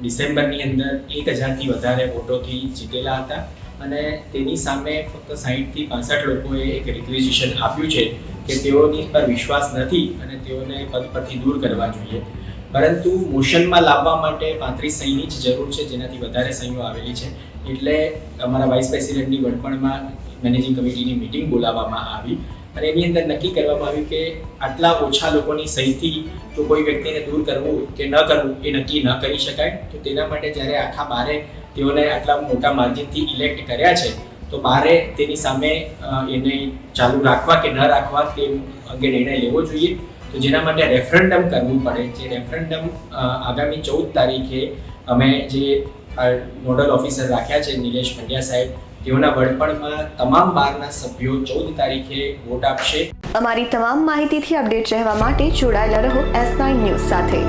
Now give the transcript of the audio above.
ડિસેમ્બરની અંદર એક હજારથી વધારે વોટોથી જીતેલા હતા અને તેની સામે ફક્ત સાહીઠથી પાસઠ લોકોએ એક રિક્વિઝિશન આપ્યું છે કે તેઓની પર વિશ્વાસ નથી અને તેઓને પદ પરથી દૂર કરવા જોઈએ. પરંતુ મોશનમાં લાવવા માટે પાંત્રીસ સહીની જ જરૂર છે, જેનાથી વધારે સહીઓ આવેલી છે. એટલે અમારા વાઇસ પ્રેસિડેન્ટની વડપણમાં મેનેજિંગ કમિટીની મિટિંગ બોલાવવામાં આવી. અને એની અંદર નક્કી કરવામાં આવ્યું કે આટલા ઓછા લોકોની સહીથી જો કોઈ વ્યક્તિને દૂર કરવું કે ન કરવું એ નક્કી ન કરી શકાય. તો તેના માટે જ્યારે આખા બારે તેઓને આટલા મોટા માર્જિનથી ઇલેક્ટ કર્યા છે, તો બારે તેની સામે એને ચાલુ રાખવા કે ન રાખવા તે અંગે નિર્ણય લેવો જોઈએ. તો જેના માટે રેફરન્ડમ કરવું પડે. જે રેફરન્ડમ આગામી ચૌદ તારીખે અમે જે નોડલ ઓફિસર રાખ્યા છે નિલેશ પંડ્યા સાહેબ તેઓના વડપણમાં તમામ બારના સભ્યો ચૌદ તારીખે વોટ આપશે. અમારી તમામ માહિતીથી અપડેટ રહેવા માટે જોડાયેલા રહો એસ નાઇન ન્યૂઝ સાથે.